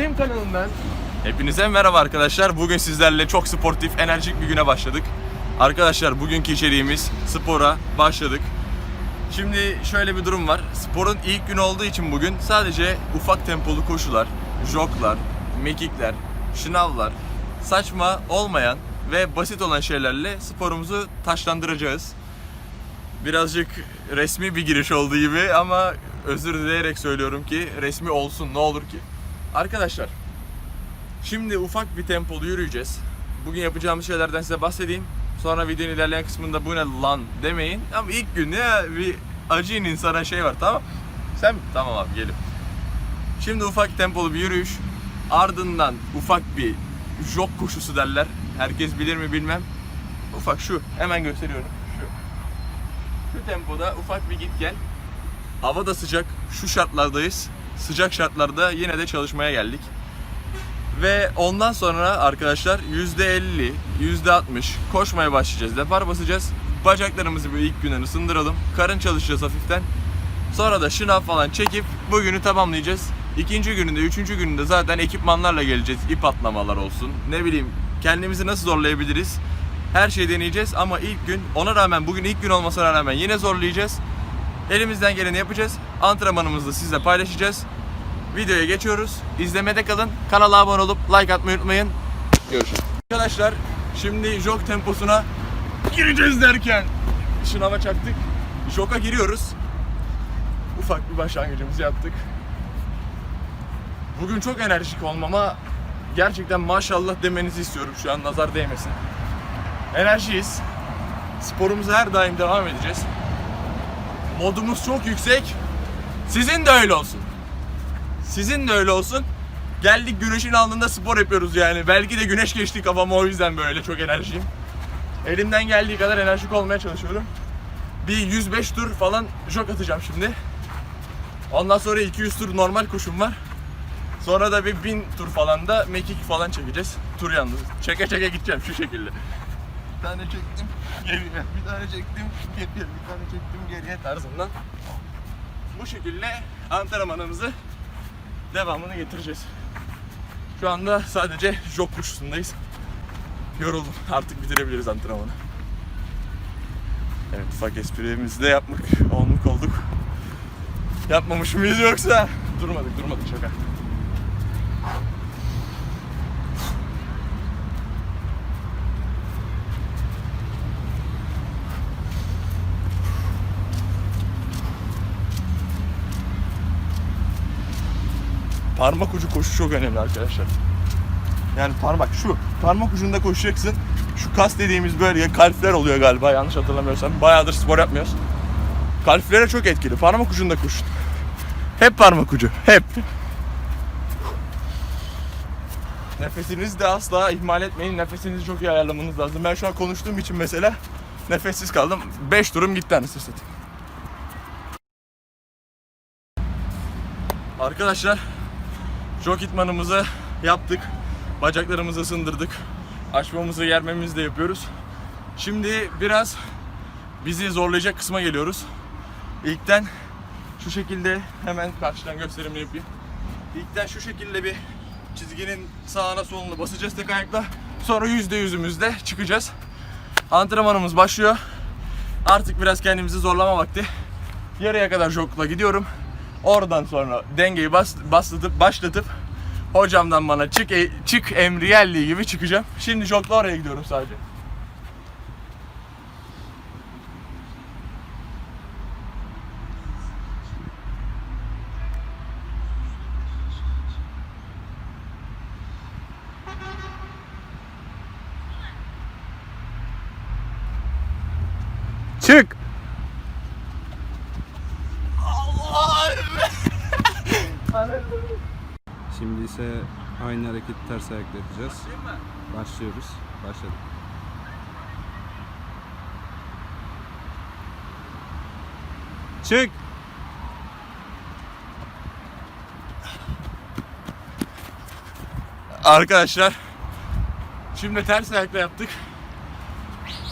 Extreme kanalından Hepinize merhaba arkadaşlar. Bugün sizlerle çok sportif, enerjik bir güne başladık. Arkadaşlar bugünkü içeriğimiz spora başladık. Şimdi şöyle bir durum var. Sporun ilk günü olduğu için bugün sadece ufak tempolu koşular, joglar, mekikler, şınavlar, saçma olmayan ve basit olan şeylerle sporumuzu taşlandıracağız. Birazcık resmi bir giriş olduğu gibi ama özür dileyerek söylüyorum ki resmi olsun ne olur ki. Arkadaşlar Şimdi ufak bir tempolu yürüyeceğiz. Bugün yapacağımız şeylerden size bahsedeyim. Sonra videonun ilerleyen kısmında bu ne lan demeyin. Ama ilk gün ya bir acıyın insana şey var tamam Sen Tamam abi gelin. Şimdi ufak tempolu bir yürüyüş. Ardından ufak bir jog koşusu derler. Herkes bilir mi bilmem. Ufak şu. Hemen gösteriyorum. Şu. Şu tempoda ufak bir git gel. Hava da sıcak. Şu şartlardayız. Sıcak şartlarda yine de çalışmaya geldik. Ve ondan sonra arkadaşlar %50, %60 koşmaya başlayacağız. Depar basacağız. Bacaklarımızı bir ilk günden ısındıralım. Karın çalışacağız hafiften. Sonra da şınav falan çekip bugünü tamamlayacağız. İkinci gününde, üçüncü gününde zaten ekipmanlarla geleceğiz. İp atlamalar olsun. Ne bileyim kendimizi nasıl zorlayabiliriz. Her şeyi deneyeceğiz ama ilk gün ona rağmen bugün ilk gün olmasına rağmen yine zorlayacağız. Elimizden geleni yapacağız. Antrenmanımızı sizle paylaşacağız. Videoya geçiyoruz. İzlemede kalın. Kanala abone olup like atmayı unutmayın. Görüşürüz. Arkadaşlar şimdi jog temposuna gireceğiz derken şınava çaktık. Joga giriyoruz. Ufak bir başlangıcımızı yaptık. Bugün çok enerjik olmama gerçekten maşallah demenizi istiyorum şu an nazar değmesin. Enerjiyiz. Sporumuza her daim devam edeceğiz. Modumuz çok yüksek. Sizin de öyle olsun. Sizin de öyle olsun. Geldik güneşin alnında spor yapıyoruz yani. Belki de güneş geçti kafama o yüzden böyle çok enerjiyim. Elimden geldiği kadar enerjik olmaya çalışıyorum. Bir 105 tur falan jog atacağım şimdi. Ondan sonra 200 tur normal koşum var. Sonra da bir 1000 tur falan da mekik falan çekeceğiz. Tur yalnız. Çeke çeke gideceğim şu şekilde. Bir tane çektim geriye, bir tane çektim geriye, bir tane çektim geriye tarzından. Bu şekilde antrenmanımızı devamını getireceğiz. Şu anda sadece jog koşusundayız. Yoruldum. Artık bitirebiliriz antrenmanı. Evet ufak esprimizi de yapmak olmuk olduk. Yapmamış mıyız yoksa? Durmadık durmadık şaka. Parmak ucu koşu çok önemli arkadaşlar. Yani parmak şu. Parmak ucunda koşacaksın. Şu kas dediğimiz bölge kalpler oluyor galiba yanlış hatırlamıyorsam. Bayağıdır spor yapmıyoruz. Kalplere çok etkili. Parmak ucunda koşun. Hep parmak ucu. Hep. Nefesinizi de asla ihmal etmeyin. Nefesinizi çok iyi ayarlamanız lazım. Ben şu an konuştuğum için mesela nefessiz kaldım. 5 durum gitti anasını satayım. Arkadaşlar Jog itmanımızı yaptık. Bacaklarımızı ısındırdık. Açmamızı, yermemizi de yapıyoruz. Şimdi biraz bizi zorlayacak kısma geliyoruz. İlkten şu şekilde hemen karşıdan gösterimini yapayım. İlkten şu şekilde bir çizginin sağına soluna basacağız tek ayakla. Sonra yüzde yüzümüzde çıkacağız. Antrenmanımız başlıyor. Artık biraz kendimizi zorlama vakti. Yarıya kadar jogla gidiyorum. Oradan sonra dengeyi bas, baslatıp başlatıp hocamdan bana çık e- çık emri geldiği gibi çıkacağım. Şimdi jogla oraya gidiyorum sadece. çık. Allah! Şimdi ise aynı hareketi ters ayakla yapacağız. Başlıyoruz. Başladık. Çık. Arkadaşlar şimdi ters ayakla yaptık.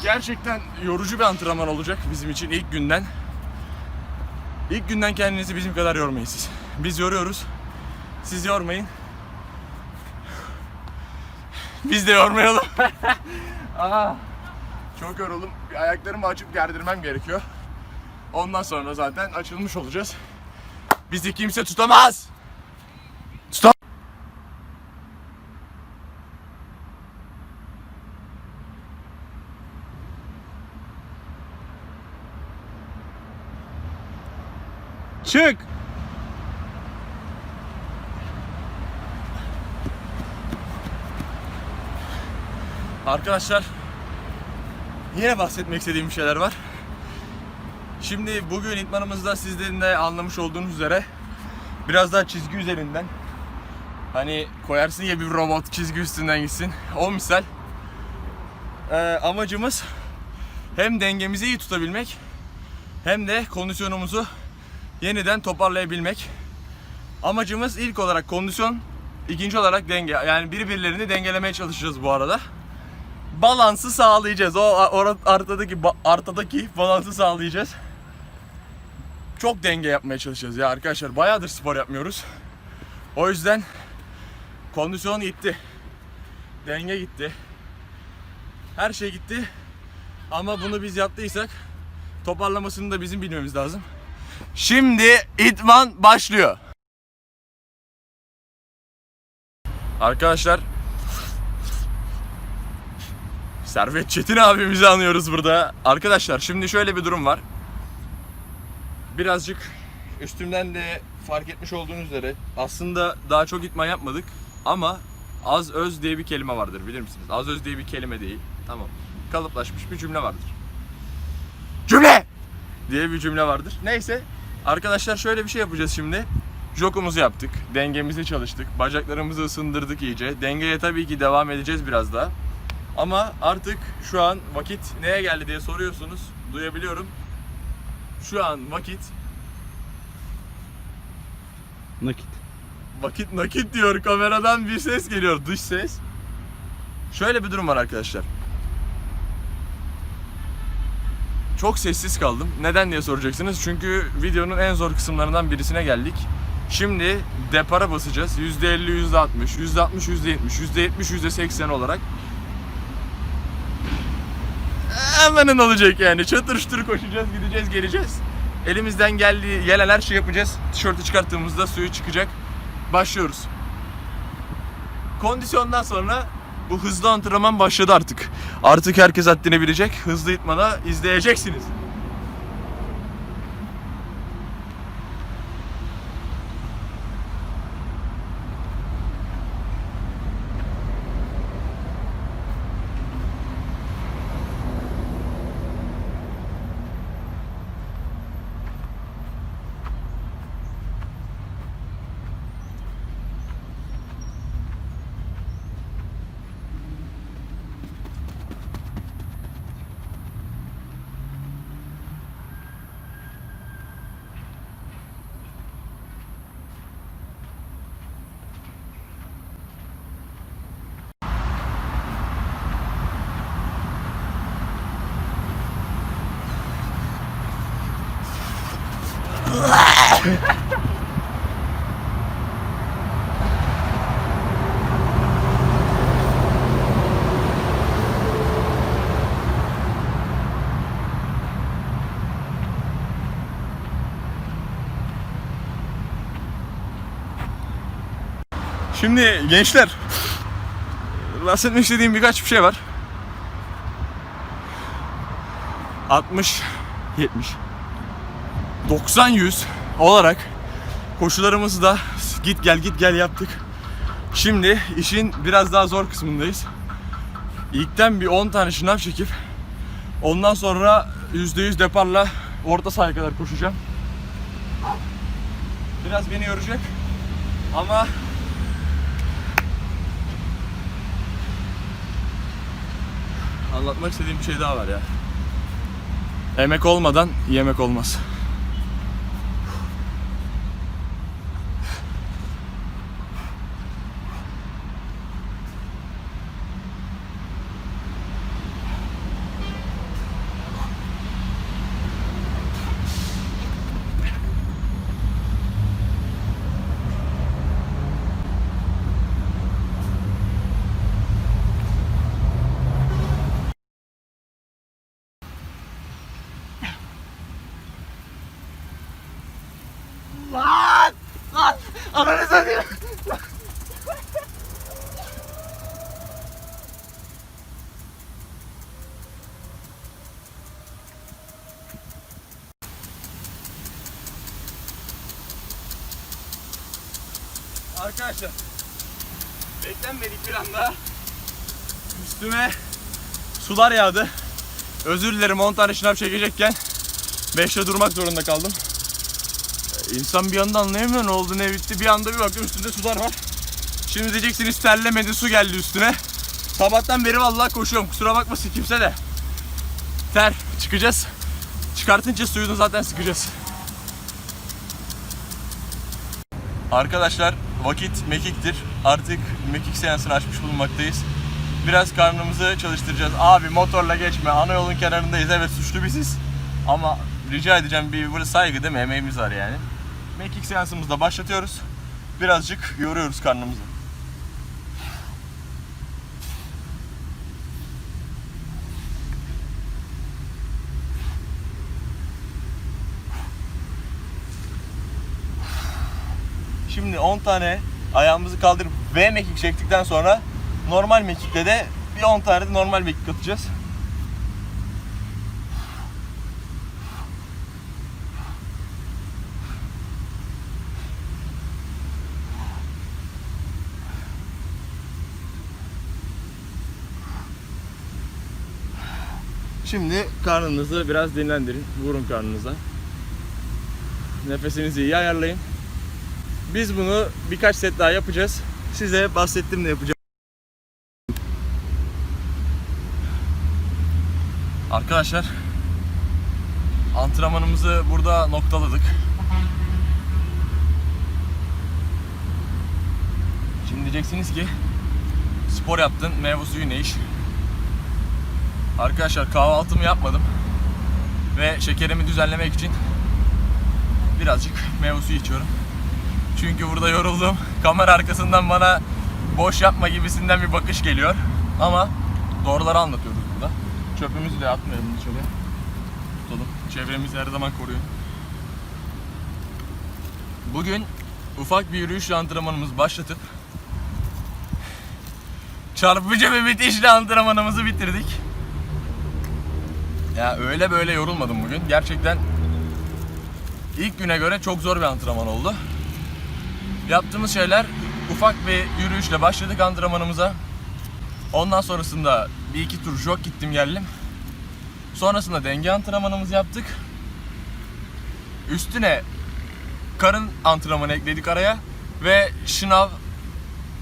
Gerçekten yorucu bir antrenman olacak bizim için ilk günden. İlk günden kendinizi bizim kadar yormayın siz. Biz yoruyoruz. Siz yormayın. Biz de yormayalım. Aa, çok yoruldum. Ayaklarımı açıp gerdirmem gerekiyor. Ondan sonra zaten açılmış olacağız. Bizi kimse tutamaz. Tutam. Çık. Arkadaşlar yine bahsetmek istediğim bir şeyler var. Şimdi bugün itmanımızda sizlerin de anlamış olduğunuz üzere biraz daha çizgi üzerinden hani koyarsın ya bir robot çizgi üstünden gitsin o misal Ee, amacımız hem dengemizi iyi tutabilmek hem de kondisyonumuzu yeniden toparlayabilmek. Amacımız ilk olarak kondisyon, ikinci olarak denge. Yani birbirlerini dengelemeye çalışacağız bu arada. Balansı sağlayacağız. O or- ortadaki ortadaki balansı sağlayacağız. Çok denge yapmaya çalışacağız ya arkadaşlar. Bayağıdır spor yapmıyoruz. O yüzden kondisyon gitti. Denge gitti. Her şey gitti. Ama bunu biz yaptıysak toparlamasını da bizim bilmemiz lazım. Şimdi itman başlıyor. Arkadaşlar Servet Çetin abimizi anıyoruz burada. Arkadaşlar şimdi şöyle bir durum var. Birazcık üstümden de fark etmiş olduğunuz üzere aslında daha çok itman yapmadık ama az öz diye bir kelime vardır bilir misiniz? Az öz diye bir kelime değil. Tamam. Kalıplaşmış bir cümle vardır. Cümle! diye bir cümle vardır. Neyse arkadaşlar şöyle bir şey yapacağız şimdi. Jokumuzu yaptık. Dengemizi çalıştık. Bacaklarımızı ısındırdık iyice. Dengeye tabii ki devam edeceğiz biraz daha. Ama artık şu an vakit neye geldi diye soruyorsunuz. Duyabiliyorum. Şu an vakit Nakit. vakit nakit diyor kameradan bir ses geliyor dış ses. Şöyle bir durum var arkadaşlar. Çok sessiz kaldım. Neden diye soracaksınız. Çünkü videonun en zor kısımlarından birisine geldik. Şimdi depara basacağız. %50, %60, %60, %70, %70, %80 olarak. Hemenin olacak yani. Çatır çutur koşacağız, gideceğiz, geleceğiz. Elimizden geldiği, gelen her şeyi yapacağız. Tişörtü çıkarttığımızda suyu çıkacak. Başlıyoruz. Kondisyondan sonra bu hızlı antrenman başladı artık. Artık herkes haddini bilecek. Hızlı itmana izleyeceksiniz. Şimdi gençler bahsetmek istediğim birkaç bir şey var. 60 70 90 100 olarak koşularımızı da git gel git gel yaptık. Şimdi işin biraz daha zor kısmındayız. İlkten bir 10 tane şınav çekip ondan sonra %100 deparla orta sahaya kadar koşacağım. Biraz beni yoracak ama Anlatmak istediğim bir şey daha var ya. Emek olmadan yemek olmaz. Arkadaşlar beklenmedik bir anda üstüme sular yağdı. Özür dilerim 10 tane şınav çekecekken 5'te durmak zorunda kaldım. İnsan bir anda anlayamıyor ne oldu ne bitti. Bir anda bir baktım üstünde sular var. Şimdi diyeceksiniz terlemedi su geldi üstüne. Sabahtan beri vallahi koşuyorum kusura bakmasın kimse de. Ter çıkacağız. Çıkartınca suyunu zaten sıkacağız. Arkadaşlar vakit mekiktir. Artık mekik seansını açmış bulunmaktayız. Biraz karnımızı çalıştıracağız. Abi motorla geçme. Ana yolun kenarındayız. Evet suçlu biziz. Ama rica edeceğim bir böyle saygı değil mi? Emeğimiz var yani. Mekik seansımızı da başlatıyoruz. Birazcık yoruyoruz karnımızı. Şimdi 10 tane ayağımızı kaldırıp V mekik çektikten sonra normal mekikle de bir 10 tane de normal mekik atacağız. Şimdi karnınızı biraz dinlendirin. Vurun karnınıza. Nefesinizi iyi ayarlayın. Biz bunu birkaç set daha yapacağız. Size bahsettim ne yapacağım. Arkadaşlar antrenmanımızı burada noktaladık. Şimdi diyeceksiniz ki spor yaptın meyve suyu ne iş? Arkadaşlar kahvaltımı yapmadım ve şekerimi düzenlemek için birazcık meyve suyu içiyorum. Çünkü burada yoruldum. Kamera arkasından bana boş yapma gibisinden bir bakış geliyor. Ama doğruları anlatıyoruz burada. Çöpümüzü de atmayalım dışarıya. Tutalım. Çevremizi her zaman koruyun. Bugün ufak bir yürüyüş antrenmanımız başlatıp çarpıcı bir bitişli antrenmanımızı bitirdik. Ya öyle böyle yorulmadım bugün. Gerçekten ilk güne göre çok zor bir antrenman oldu. Yaptığımız şeyler ufak bir yürüyüşle başladık antrenmanımıza. Ondan sonrasında bir iki tur jog gittim geldim. Sonrasında denge antrenmanımızı yaptık. Üstüne karın antrenmanı ekledik araya ve şınav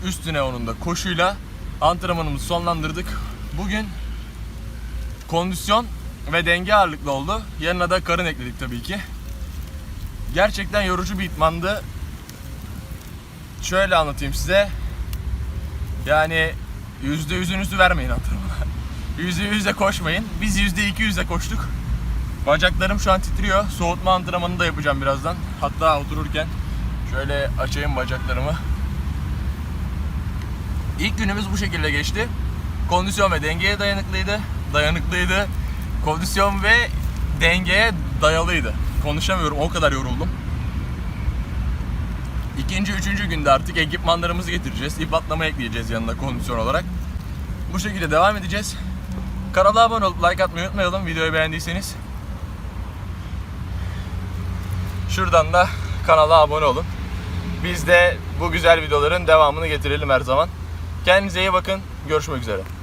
üstüne onun da koşuyla antrenmanımızı sonlandırdık. Bugün kondisyon ve denge ağırlıklı oldu. Yanına da karın ekledik tabii ki. Gerçekten yorucu bir itmandı şöyle anlatayım size. Yani yüzde yüzünüzü vermeyin antrenmana. Yüzde yüzde koşmayın. Biz yüzde iki yüzde koştuk. Bacaklarım şu an titriyor. Soğutma antrenmanını da yapacağım birazdan. Hatta otururken şöyle açayım bacaklarımı. İlk günümüz bu şekilde geçti. Kondisyon ve dengeye dayanıklıydı. Dayanıklıydı. Kondisyon ve dengeye dayalıydı. Konuşamıyorum o kadar yoruldum. İkinci, üçüncü günde artık ekipmanlarımızı getireceğiz. İp atlama ekleyeceğiz yanına kondisyon olarak. Bu şekilde devam edeceğiz. Kanala abone olup like atmayı unutmayalım videoyu beğendiyseniz. Şuradan da kanala abone olun. Biz de bu güzel videoların devamını getirelim her zaman. Kendinize iyi bakın. Görüşmek üzere.